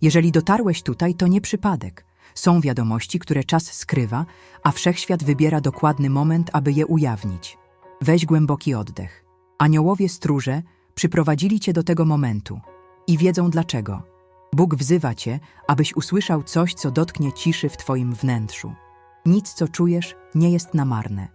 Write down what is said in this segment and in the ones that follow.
Jeżeli dotarłeś tutaj, to nie przypadek. Są wiadomości, które czas skrywa, a wszechświat wybiera dokładny moment, aby je ujawnić. Weź głęboki oddech. Aniołowie stróże przyprowadzili cię do tego momentu i wiedzą dlaczego. Bóg wzywa cię, abyś usłyszał coś, co dotknie ciszy w twoim wnętrzu. Nic, co czujesz, nie jest na marne.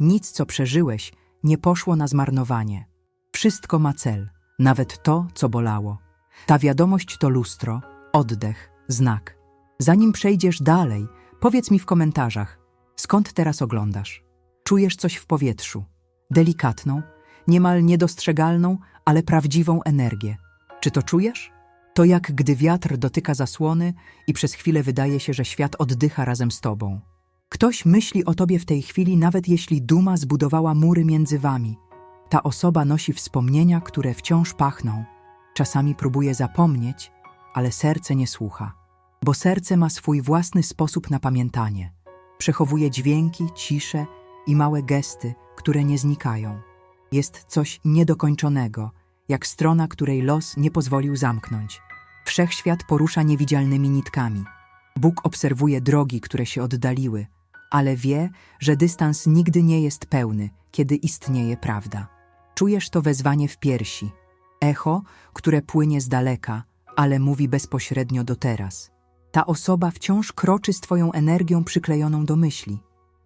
Nic, co przeżyłeś, nie poszło na zmarnowanie. Wszystko ma cel, nawet to, co bolało. Ta wiadomość to lustro, oddech, znak. Zanim przejdziesz dalej, powiedz mi w komentarzach, skąd teraz oglądasz? Czujesz coś w powietrzu, delikatną, niemal niedostrzegalną, ale prawdziwą energię. Czy to czujesz? To jak gdy wiatr dotyka zasłony i przez chwilę wydaje się, że świat oddycha razem z tobą. Ktoś myśli o tobie w tej chwili, nawet jeśli duma zbudowała mury między wami. Ta osoba nosi wspomnienia, które wciąż pachną. Czasami próbuje zapomnieć, ale serce nie słucha, bo serce ma swój własny sposób na pamiętanie. Przechowuje dźwięki, cisze i małe gesty, które nie znikają. Jest coś niedokończonego, jak strona, której los nie pozwolił zamknąć. Wszechświat porusza niewidzialnymi nitkami. Bóg obserwuje drogi, które się oddaliły, ale wie, że dystans nigdy nie jest pełny, kiedy istnieje prawda. Czujesz to wezwanie w piersi, echo, które płynie z daleka, ale mówi bezpośrednio do teraz. Ta osoba wciąż kroczy z Twoją energią przyklejoną do myśli.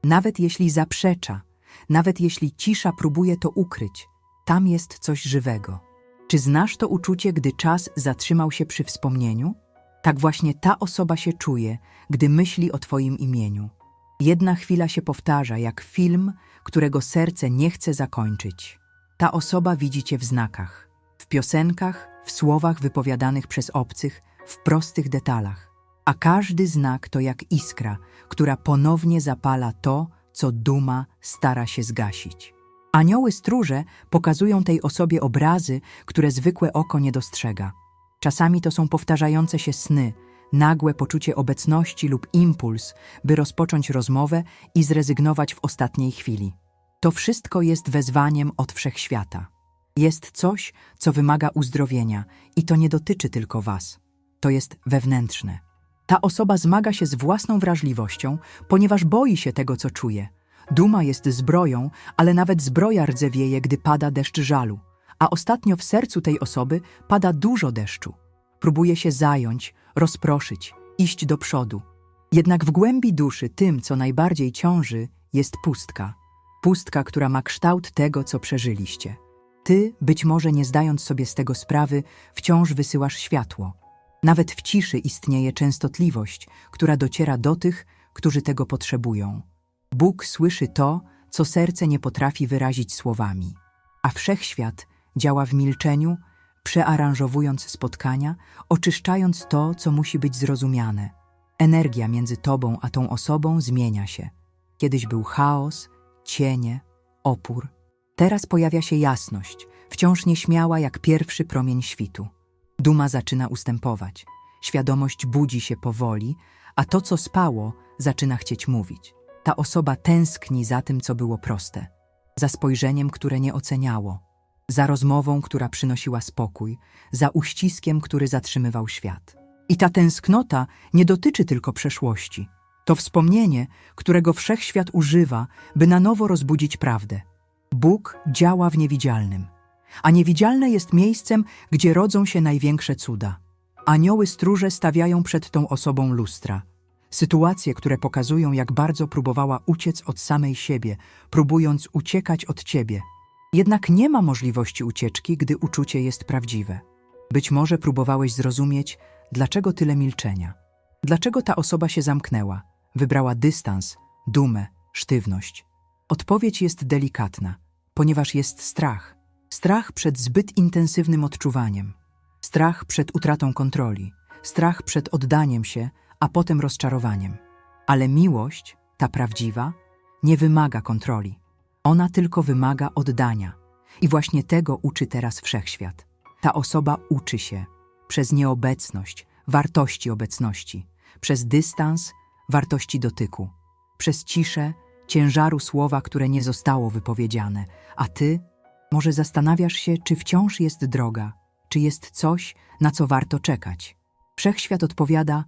Nawet jeśli zaprzecza, nawet jeśli cisza próbuje to ukryć, tam jest coś żywego. Czy znasz to uczucie, gdy czas zatrzymał się przy wspomnieniu? Tak właśnie ta osoba się czuje, gdy myśli o Twoim imieniu. Jedna chwila się powtarza, jak film, którego serce nie chce zakończyć. Ta osoba widzi Cię w znakach, w piosenkach, w słowach wypowiadanych przez obcych, w prostych detalach. A każdy znak to jak iskra, która ponownie zapala to, co duma stara się zgasić. Anioły stróże pokazują tej osobie obrazy, które zwykłe oko nie dostrzega. Czasami to są powtarzające się sny, nagłe poczucie obecności lub impuls, by rozpocząć rozmowę i zrezygnować w ostatniej chwili. To wszystko jest wezwaniem od wszechświata. Jest coś, co wymaga uzdrowienia i to nie dotyczy tylko Was. To jest wewnętrzne. Ta osoba zmaga się z własną wrażliwością, ponieważ boi się tego, co czuje. Duma jest zbroją, ale nawet zbroja rdzewieje, gdy pada deszcz żalu. A ostatnio w sercu tej osoby pada dużo deszczu. Próbuje się zająć, rozproszyć, iść do przodu. Jednak w głębi duszy tym, co najbardziej ciąży, jest pustka. Pustka, która ma kształt tego, co przeżyliście. Ty, być może nie zdając sobie z tego sprawy, wciąż wysyłasz światło. Nawet w ciszy istnieje częstotliwość, która dociera do tych, którzy tego potrzebują. Bóg słyszy to, co serce nie potrafi wyrazić słowami, a wszechświat działa w milczeniu, przearanżowując spotkania, oczyszczając to, co musi być zrozumiane. Energia między tobą a tą osobą zmienia się. Kiedyś był chaos, cienie, opór. Teraz pojawia się jasność, wciąż nieśmiała jak pierwszy promień świtu. Duma zaczyna ustępować, świadomość budzi się powoli, a to, co spało, zaczyna chcieć mówić. Ta osoba tęskni za tym, co było proste, za spojrzeniem, które nie oceniało, za rozmową, która przynosiła spokój, za uściskiem, który zatrzymywał świat. I ta tęsknota nie dotyczy tylko przeszłości. To wspomnienie, którego wszechświat używa, by na nowo rozbudzić prawdę. Bóg działa w niewidzialnym, a niewidzialne jest miejscem, gdzie rodzą się największe cuda. Anioły stróże stawiają przed tą osobą lustra. Sytuacje, które pokazują, jak bardzo próbowała uciec od samej siebie, próbując uciekać od ciebie. Jednak nie ma możliwości ucieczki, gdy uczucie jest prawdziwe. Być może próbowałeś zrozumieć, dlaczego tyle milczenia. Dlaczego ta osoba się zamknęła, wybrała dystans, dumę, sztywność. Odpowiedź jest delikatna, ponieważ jest strach. Strach przed zbyt intensywnym odczuwaniem. Strach przed utratą kontroli. Strach przed oddaniem się, a potem rozczarowaniem. Ale miłość, ta prawdziwa, nie wymaga kontroli. Ona tylko wymaga oddania. I właśnie tego uczy teraz wszechświat. Ta osoba uczy się przez nieobecność, wartości obecności, przez dystans, wartości dotyku, przez ciszę, ciężaru słowa, które nie zostało wypowiedziane, a ty może zastanawiasz się, czy wciąż jest droga, czy jest coś, na co warto czekać. Wszechświat odpowiada: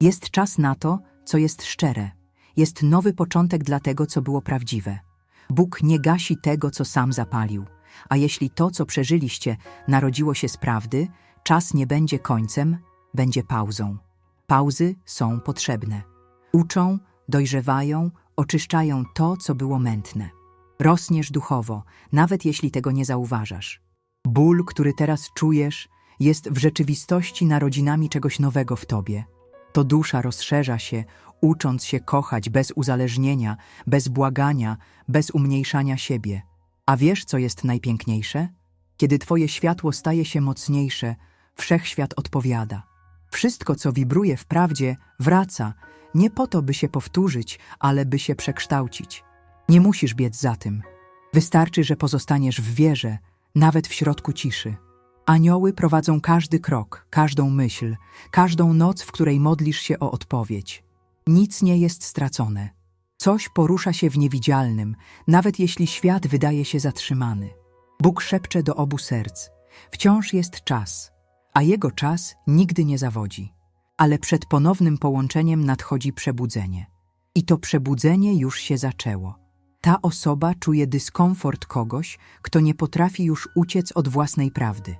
Jest czas na to, co jest szczere. Jest nowy początek dla tego, co było prawdziwe. Bóg nie gasi tego, co sam zapalił. A jeśli to, co przeżyliście, narodziło się z prawdy, czas nie będzie końcem, będzie pauzą. Pauzy są potrzebne. Uczą, dojrzewają, oczyszczają to, co było mętne. Rosniesz duchowo, nawet jeśli tego nie zauważasz. Ból, który teraz czujesz, jest w rzeczywistości narodzinami czegoś nowego w tobie. To dusza rozszerza się, ucząc się kochać bez uzależnienia, bez błagania, bez umniejszania siebie. A wiesz, co jest najpiękniejsze? Kiedy twoje światło staje się mocniejsze, wszechświat odpowiada. Wszystko, co wibruje w prawdzie, wraca, nie po to, by się powtórzyć, ale by się przekształcić. Nie musisz biec za tym. Wystarczy, że pozostaniesz w wierze, nawet w środku ciszy. Anioły prowadzą każdy krok, każdą myśl, każdą noc, w której modlisz się o odpowiedź. Nic nie jest stracone. Coś porusza się w niewidzialnym, nawet jeśli świat wydaje się zatrzymany. Bóg szepcze do obu serc. Wciąż jest czas, a Jego czas nigdy nie zawodzi. Ale przed ponownym połączeniem nadchodzi przebudzenie. I to przebudzenie już się zaczęło. Ta osoba czuje dyskomfort kogoś, kto nie potrafi już uciec od własnej prawdy.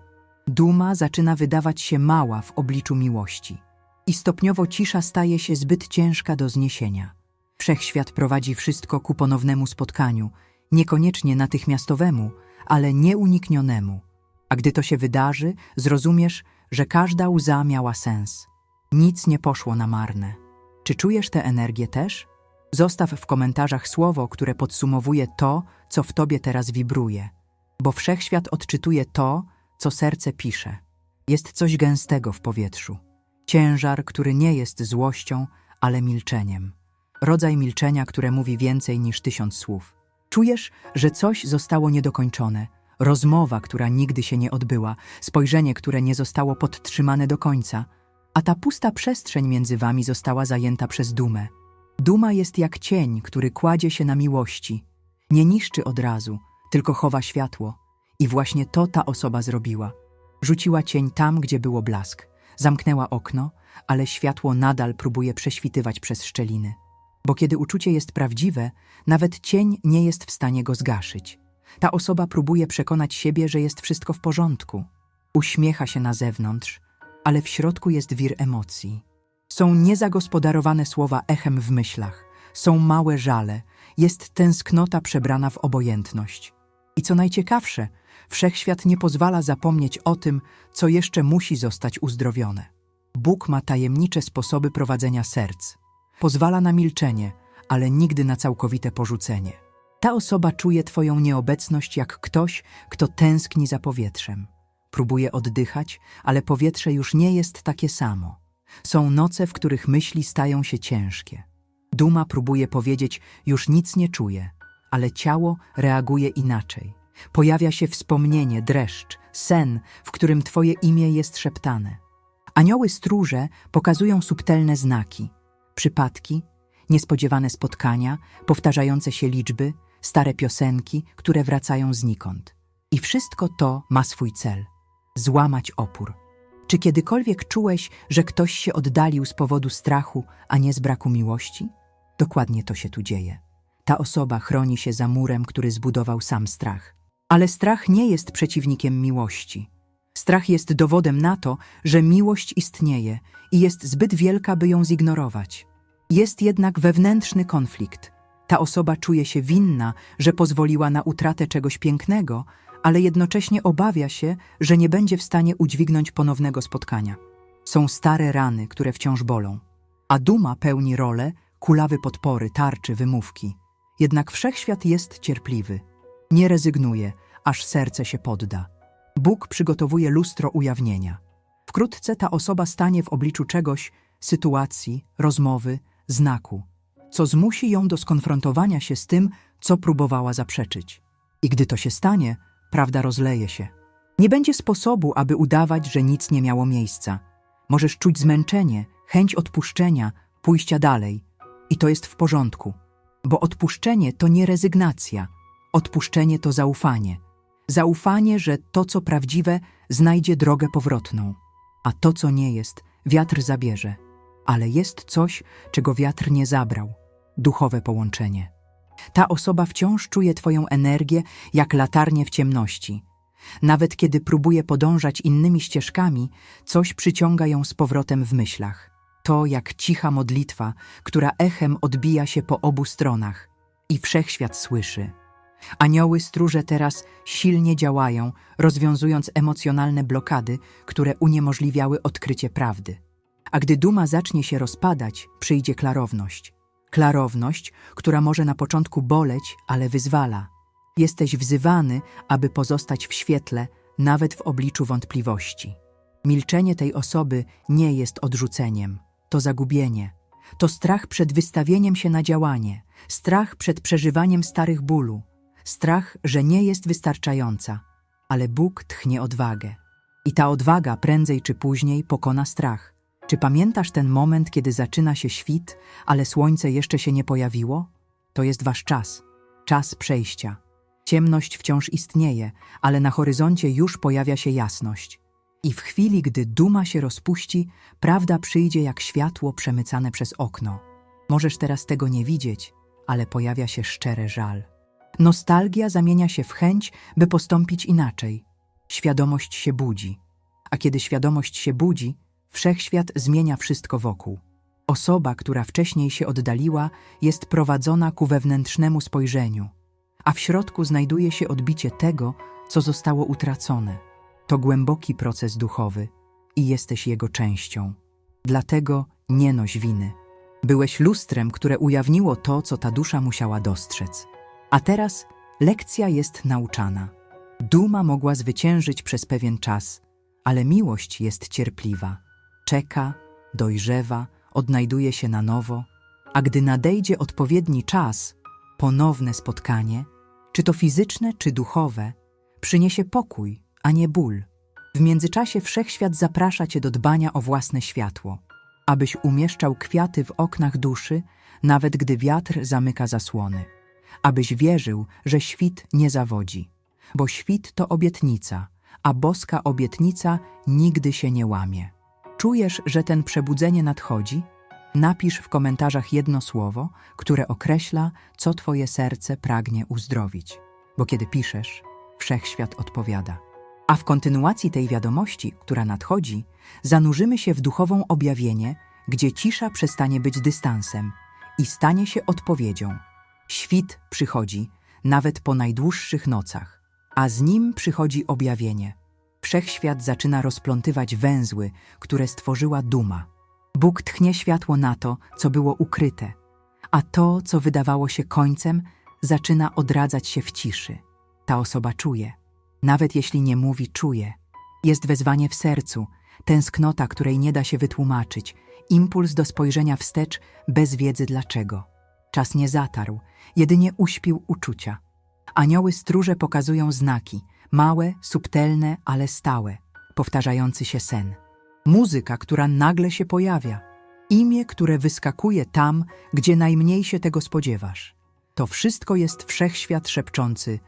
Duma zaczyna wydawać się mała w obliczu miłości. I stopniowo cisza staje się zbyt ciężka do zniesienia. Wszechświat prowadzi wszystko ku ponownemu spotkaniu, niekoniecznie natychmiastowemu, ale nieuniknionemu. A gdy to się wydarzy, zrozumiesz, że każda łza miała sens. Nic nie poszło na marne. Czy czujesz tę energię też? Zostaw w komentarzach słowo, które podsumowuje to, co w tobie teraz wibruje, bo wszechświat odczytuje to, co serce pisze. Jest coś gęstego w powietrzu. Ciężar, który nie jest złością, ale milczeniem. Rodzaj milczenia, które mówi więcej niż tysiąc słów. Czujesz, że coś zostało niedokończone, rozmowa, która nigdy się nie odbyła, spojrzenie, które nie zostało podtrzymane do końca, a ta pusta przestrzeń między wami została zajęta przez dumę. Duma jest jak cień, który kładzie się na miłości. Nie niszczy od razu, tylko chowa światło. I właśnie to ta osoba zrobiła. Rzuciła cień tam, gdzie było blask. Zamknęła okno, ale światło nadal próbuje prześwitywać przez szczeliny. Bo kiedy uczucie jest prawdziwe, nawet cień nie jest w stanie go zgaszyć. Ta osoba próbuje przekonać siebie, że jest wszystko w porządku. Uśmiecha się na zewnątrz, ale w środku jest wir emocji. Są niezagospodarowane słowa echem w myślach, są małe żale, jest tęsknota przebrana w obojętność. I co najciekawsze, wszechświat nie pozwala zapomnieć o tym, co jeszcze musi zostać uzdrowione. Bóg ma tajemnicze sposoby prowadzenia serc. Pozwala na milczenie, ale nigdy na całkowite porzucenie. Ta osoba czuje Twoją nieobecność jak ktoś, kto tęskni za powietrzem. Próbuje oddychać, ale powietrze już nie jest takie samo. Są noce, w których myśli stają się ciężkie. Duma próbuje powiedzieć, już nic nie czuje, ale ciało reaguje inaczej. Pojawia się wspomnienie, dreszcz, sen, w którym Twoje imię jest szeptane. Anioły stróże pokazują subtelne znaki, przypadki, niespodziewane spotkania, powtarzające się liczby, stare piosenki, które wracają znikąd. I wszystko to ma swój cel złamać opór. Czy kiedykolwiek czułeś, że ktoś się oddalił z powodu strachu, a nie z braku miłości? Dokładnie to się tu dzieje. Ta osoba chroni się za murem, który zbudował sam strach. Ale strach nie jest przeciwnikiem miłości. Strach jest dowodem na to, że miłość istnieje i jest zbyt wielka, by ją zignorować. Jest jednak wewnętrzny konflikt. Ta osoba czuje się winna, że pozwoliła na utratę czegoś pięknego, ale jednocześnie obawia się, że nie będzie w stanie udźwignąć ponownego spotkania. Są stare rany, które wciąż bolą. A duma pełni rolę kulawy podpory, tarczy, wymówki. Jednak wszechświat jest cierpliwy. Nie rezygnuje, aż serce się podda. Bóg przygotowuje lustro ujawnienia. Wkrótce ta osoba stanie w obliczu czegoś, sytuacji, rozmowy, znaku, co zmusi ją do skonfrontowania się z tym, co próbowała zaprzeczyć. I gdy to się stanie, prawda rozleje się. Nie będzie sposobu, aby udawać, że nic nie miało miejsca. Możesz czuć zmęczenie, chęć odpuszczenia, pójścia dalej. I to jest w porządku, bo odpuszczenie to nie rezygnacja. Odpuszczenie to zaufanie. Zaufanie, że to, co prawdziwe, znajdzie drogę powrotną, a to, co nie jest, wiatr zabierze, ale jest coś, czego wiatr nie zabrał duchowe połączenie. Ta osoba wciąż czuje Twoją energię jak latarnię w ciemności. Nawet kiedy próbuje podążać innymi ścieżkami, coś przyciąga ją z powrotem w myślach. To jak cicha modlitwa, która echem odbija się po obu stronach i wszechświat słyszy. Anioły stróże teraz silnie działają, rozwiązując emocjonalne blokady, które uniemożliwiały odkrycie prawdy. A gdy duma zacznie się rozpadać, przyjdzie klarowność. Klarowność, która może na początku boleć, ale wyzwala. Jesteś wzywany, aby pozostać w świetle, nawet w obliczu wątpliwości. Milczenie tej osoby nie jest odrzuceniem, to zagubienie. To strach przed wystawieniem się na działanie, strach przed przeżywaniem starych bólu, strach, że nie jest wystarczająca, ale Bóg tchnie odwagę. I ta odwaga prędzej czy później pokona strach. Czy pamiętasz ten moment, kiedy zaczyna się świt, ale słońce jeszcze się nie pojawiło? To jest wasz czas, czas przejścia. Ciemność wciąż istnieje, ale na horyzoncie już pojawia się jasność. I w chwili, gdy duma się rozpuści, prawda przyjdzie jak światło przemycane przez okno. Możesz teraz tego nie widzieć, ale pojawia się szczere żal. Nostalgia zamienia się w chęć, by postąpić inaczej. Świadomość się budzi. A kiedy świadomość się budzi, wszechświat zmienia wszystko wokół. Osoba, która wcześniej się oddaliła, jest prowadzona ku wewnętrznemu spojrzeniu, a w środku znajduje się odbicie tego, co zostało utracone. To głęboki proces duchowy i jesteś jego częścią. Dlatego nie noś winy. Byłeś lustrem, które ujawniło to, co ta dusza musiała dostrzec. A teraz lekcja jest nauczana. Duma mogła zwyciężyć przez pewien czas, ale miłość jest cierpliwa. Czeka, dojrzewa, odnajduje się na nowo, a gdy nadejdzie odpowiedni czas, ponowne spotkanie, czy to fizyczne, czy duchowe, przyniesie pokój, a nie ból. W międzyczasie wszechświat zaprasza cię do dbania o własne światło, abyś umieszczał kwiaty w oknach duszy, nawet gdy wiatr zamyka zasłony abyś wierzył, że świt nie zawodzi. Bo świt to obietnica, a boska obietnica nigdy się nie łamie. Czujesz, że ten przebudzenie nadchodzi? Napisz w komentarzach jedno słowo, które określa, co twoje serce pragnie uzdrowić. Bo kiedy piszesz, wszechświat odpowiada. A w kontynuacji tej wiadomości, która nadchodzi, zanurzymy się w duchową objawienie, gdzie cisza przestanie być dystansem i stanie się odpowiedzią. Świt przychodzi, nawet po najdłuższych nocach, a z nim przychodzi objawienie. Wszechświat zaczyna rozplątywać węzły, które stworzyła duma. Bóg tchnie światło na to, co było ukryte, a to, co wydawało się końcem, zaczyna odradzać się w ciszy. Ta osoba czuje. Nawet jeśli nie mówi, czuje. Jest wezwanie w sercu, tęsknota, której nie da się wytłumaczyć, impuls do spojrzenia wstecz bez wiedzy dlaczego. Czas nie zatarł, jedynie uśpił uczucia. Anioły stróże pokazują znaki, małe, subtelne, ale stałe, powtarzający się sen. Muzyka, która nagle się pojawia. Imię, które wyskakuje tam, gdzie najmniej się tego spodziewasz. To wszystko jest wszechświat szepczący.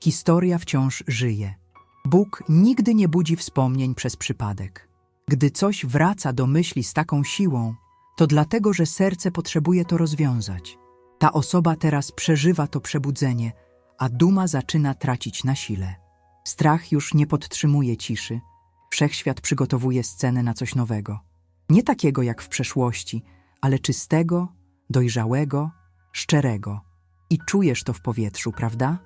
Historia wciąż żyje. Bóg nigdy nie budzi wspomnień przez przypadek. Gdy coś wraca do myśli z taką siłą, to dlatego, że serce potrzebuje to rozwiązać. Ta osoba teraz przeżywa to przebudzenie, a duma zaczyna tracić na sile. Strach już nie podtrzymuje ciszy. Wszechświat przygotowuje scenę na coś nowego. Nie takiego jak w przeszłości, ale czystego, dojrzałego, szczerego. I czujesz to w powietrzu, prawda?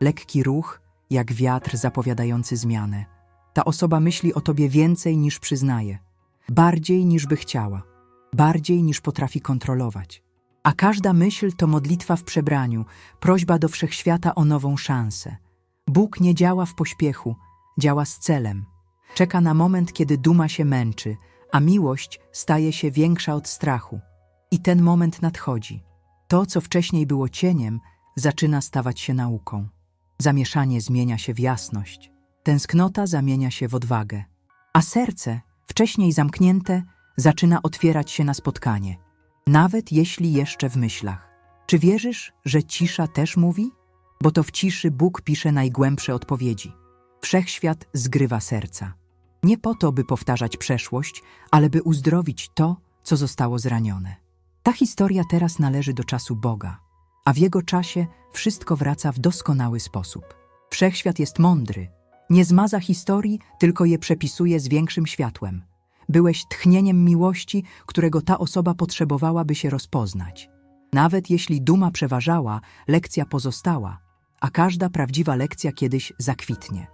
Lekki ruch, jak wiatr zapowiadający zmianę. Ta osoba myśli o tobie więcej niż przyznaje, bardziej niż by chciała, bardziej niż potrafi kontrolować. A każda myśl to modlitwa w przebraniu, prośba do wszechświata o nową szansę. Bóg nie działa w pośpiechu, działa z celem. Czeka na moment, kiedy duma się męczy, a miłość staje się większa od strachu. I ten moment nadchodzi. To, co wcześniej było cieniem, zaczyna stawać się nauką. Zamieszanie zmienia się w jasność, tęsknota zamienia się w odwagę, a serce, wcześniej zamknięte, zaczyna otwierać się na spotkanie nawet jeśli jeszcze w myślach. Czy wierzysz, że cisza też mówi? Bo to w ciszy Bóg pisze najgłębsze odpowiedzi. Wszechświat zgrywa serca. Nie po to, by powtarzać przeszłość, ale by uzdrowić to, co zostało zranione. Ta historia teraz należy do czasu Boga, a w Jego czasie wszystko wraca w doskonały sposób. Wszechświat jest mądry. Nie zmaza historii, tylko je przepisuje z większym światłem. Byłeś tchnieniem miłości, którego ta osoba potrzebowała, by się rozpoznać. Nawet jeśli duma przeważała, lekcja pozostała, a każda prawdziwa lekcja kiedyś zakwitnie.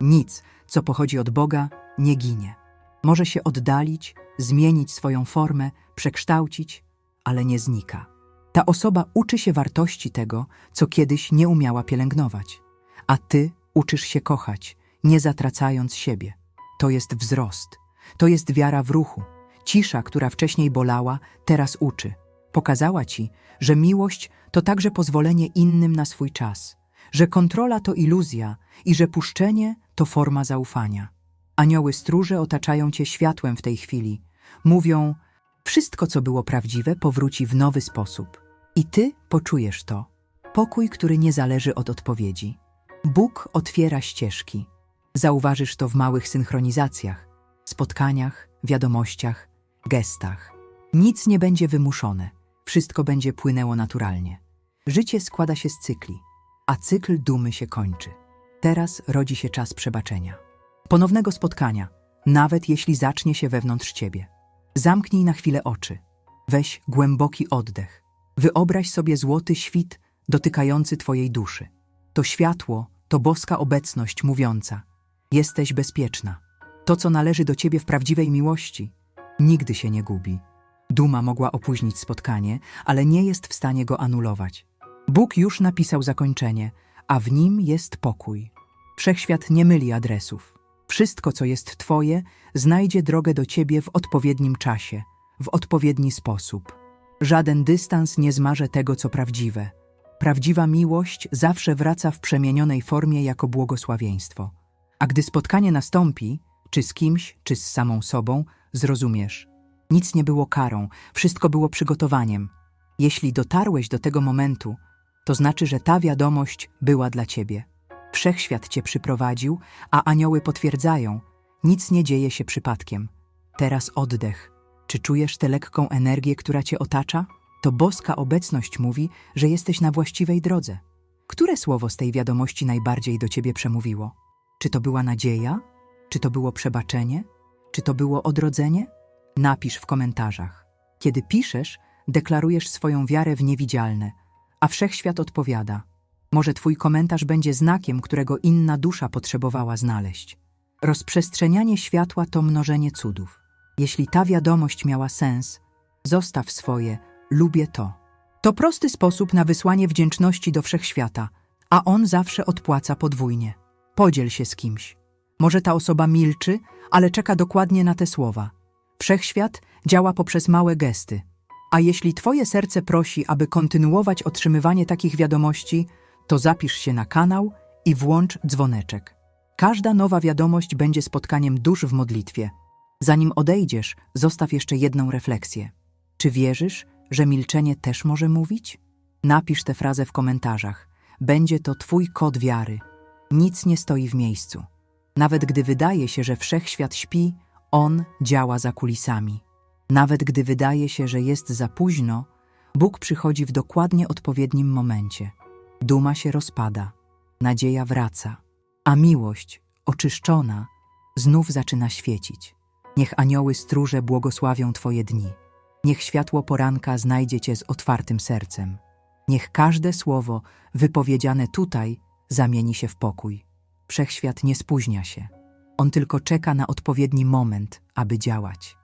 Nic, co pochodzi od Boga, nie ginie. Może się oddalić, zmienić swoją formę, przekształcić, ale nie znika. Ta osoba uczy się wartości tego, co kiedyś nie umiała pielęgnować. A ty uczysz się kochać, nie zatracając siebie. To jest wzrost. To jest wiara w ruchu. Cisza, która wcześniej bolała, teraz uczy. Pokazała ci, że miłość to także pozwolenie innym na swój czas, że kontrola to iluzja i że puszczenie to forma zaufania. Anioły stróże otaczają cię światłem w tej chwili. Mówią, wszystko co było prawdziwe powróci w nowy sposób. I ty poczujesz to. Pokój, który nie zależy od odpowiedzi. Bóg otwiera ścieżki. Zauważysz to w małych synchronizacjach, spotkaniach, wiadomościach, gestach. Nic nie będzie wymuszone, wszystko będzie płynęło naturalnie. Życie składa się z cykli, a cykl dumy się kończy. Teraz rodzi się czas przebaczenia. Ponownego spotkania, nawet jeśli zacznie się wewnątrz ciebie. Zamknij na chwilę oczy. Weź głęboki oddech. Wyobraź sobie złoty świt dotykający twojej duszy. To światło, to boska obecność mówiąca: Jesteś bezpieczna. To, co należy do ciebie w prawdziwej miłości, nigdy się nie gubi. Duma mogła opóźnić spotkanie, ale nie jest w stanie go anulować. Bóg już napisał zakończenie, a w nim jest pokój. Wszechświat nie myli adresów. Wszystko, co jest Twoje, znajdzie drogę do Ciebie w odpowiednim czasie, w odpowiedni sposób. Żaden dystans nie zmaże tego, co prawdziwe. Prawdziwa miłość zawsze wraca w przemienionej formie jako błogosławieństwo. A gdy spotkanie nastąpi, czy z kimś, czy z samą sobą, zrozumiesz. Nic nie było karą, wszystko było przygotowaniem. Jeśli dotarłeś do tego momentu, to znaczy, że ta wiadomość była dla ciebie. Wszechświat cię przyprowadził, a anioły potwierdzają: nic nie dzieje się przypadkiem. Teraz oddech. Czy czujesz tę lekką energię, która cię otacza? To boska obecność mówi, że jesteś na właściwej drodze. Które słowo z tej wiadomości najbardziej do ciebie przemówiło? Czy to była nadzieja? Czy to było przebaczenie? Czy to było odrodzenie? Napisz w komentarzach. Kiedy piszesz, deklarujesz swoją wiarę w niewidzialne, a wszechświat odpowiada. Może twój komentarz będzie znakiem, którego inna dusza potrzebowała znaleźć. Rozprzestrzenianie światła to mnożenie cudów. Jeśli ta wiadomość miała sens, zostaw swoje, lubię to. To prosty sposób na wysłanie wdzięczności do wszechświata, a on zawsze odpłaca podwójnie. Podziel się z kimś. Może ta osoba milczy, ale czeka dokładnie na te słowa. Wszechświat działa poprzez małe gesty. A jeśli Twoje serce prosi, aby kontynuować otrzymywanie takich wiadomości, to zapisz się na kanał i włącz dzwoneczek. Każda nowa wiadomość będzie spotkaniem dusz w modlitwie. Zanim odejdziesz, zostaw jeszcze jedną refleksję. Czy wierzysz, że milczenie też może mówić? Napisz tę frazę w komentarzach. Będzie to Twój kod wiary. Nic nie stoi w miejscu. Nawet gdy wydaje się, że wszechświat śpi, on działa za kulisami. Nawet gdy wydaje się, że jest za późno, Bóg przychodzi w dokładnie odpowiednim momencie. Duma się rozpada, nadzieja wraca, a miłość, oczyszczona, znów zaczyna świecić. Niech anioły stróże błogosławią Twoje dni. Niech światło poranka znajdzie Cię z otwartym sercem. Niech każde słowo wypowiedziane tutaj zamieni się w pokój. Wszechświat nie spóźnia się. On tylko czeka na odpowiedni moment, aby działać.